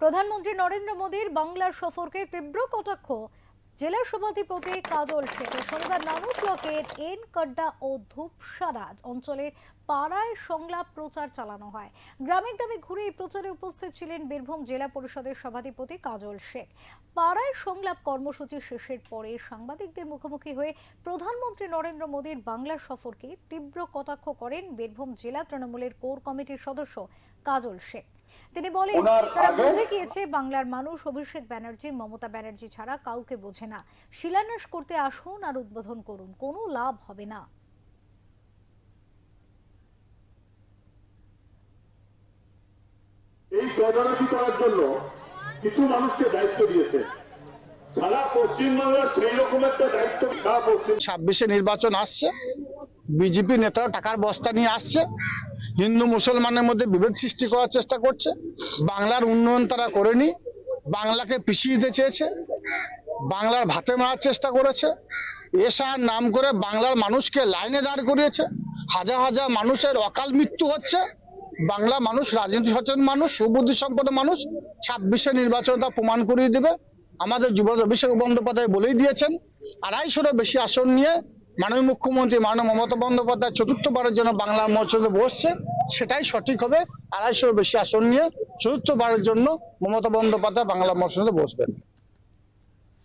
প্রধানমন্ত্রী নরেন্দ্র মোদীর বাংলার সফরকে তীব্র কটাক্ষ। জেলা সভাধিপতি কাজল শেখের শনিবার নানু ব্লকের এন কড্ডা ও ধূপসারাজ অঞ্চলের পাড়ায় সংলাপ প্রচার চালানো হয়। গ্রামে গ্রামে ঘুরে এই প্রচারে উপস্থিত ছিলেন বীরভূম জেলা পরিষদের সভাধিপতি কাজল শেখ। পাড়ায় সংলাপ কর্মসূচি শেষের পরে সাংবাদিকদের মুখোমুখি হয়ে প্রধানমন্ত্রী নরেন্দ্র মোদীর বাংলা সফরকে তীব্র কটাক্ষ করেন বীরভূম জেলা তৃণমূলের কোর কমিটির সদস্য কাজল শেখ তিনি বলেন তারা বুঝে গিয়েছে বাংলার মানুষ অভিষেক ব্যানার্জি মমতা ব্যানার্জি ছাড়া কাউকে বোঝে না। শিলান্যাস করতে আসুন আর উদ্বোধন করুন কোনো লাভ হবে না। এই তদারকি করার জন্য কিছু মানুষকে দায়িত্ব দিয়েছে। সারা পশ্চিমবাংলার সেই রকম একটা দায়িত্ব ছাব্বিশে নির্বাচন আসছে, বিজেপি নেতারা টাকার বস্তা নিয়ে আসছে, হিন্দু মুসলমানের মধ্যে বিভেদ সৃষ্টি করার চেষ্টা করছে, বাংলার উন্নয়ন তারা করেনি, বাংলাকে পিছিয়ে দিতে চেয়েছে, বাংলার ভাতে মারার চেষ্টা করেছে এসার নাম করে বাংলার মানুষকে লাইনে দাঁড় করিয়েছে, হাজার হাজার মানুষের অকাল মৃত্যু হচ্ছে বাংলা মানুষ, রাজনীতি সচেতন মানুষ, সুবুদ্ধি সম্পন্ন মানুষ, ছাব্বিশে নির্বাচন তা প্রমাণ করিয়ে দেবে। আমাদের যুবরাজ অভিষেক বন্দ্যোপাধ্যায় বলেই দিয়েছেন, আড়াইশোরও বেশি আসন নিয়ে মাননীয় মুখ্যমন্ত্রী মাননীয় মমতা বন্দ্যোপাধ্যায় চতুর্থবারের জন্য বাংলার মঞ্চে বসছে, সেটাই সঠিক হবে। আড়াইশোর বেশি আসন নিয়ে চতুর্থবারের জন্য মমতা বন্দ্যোপাধ্যায় বাংলা মঞ্চে বসবেন।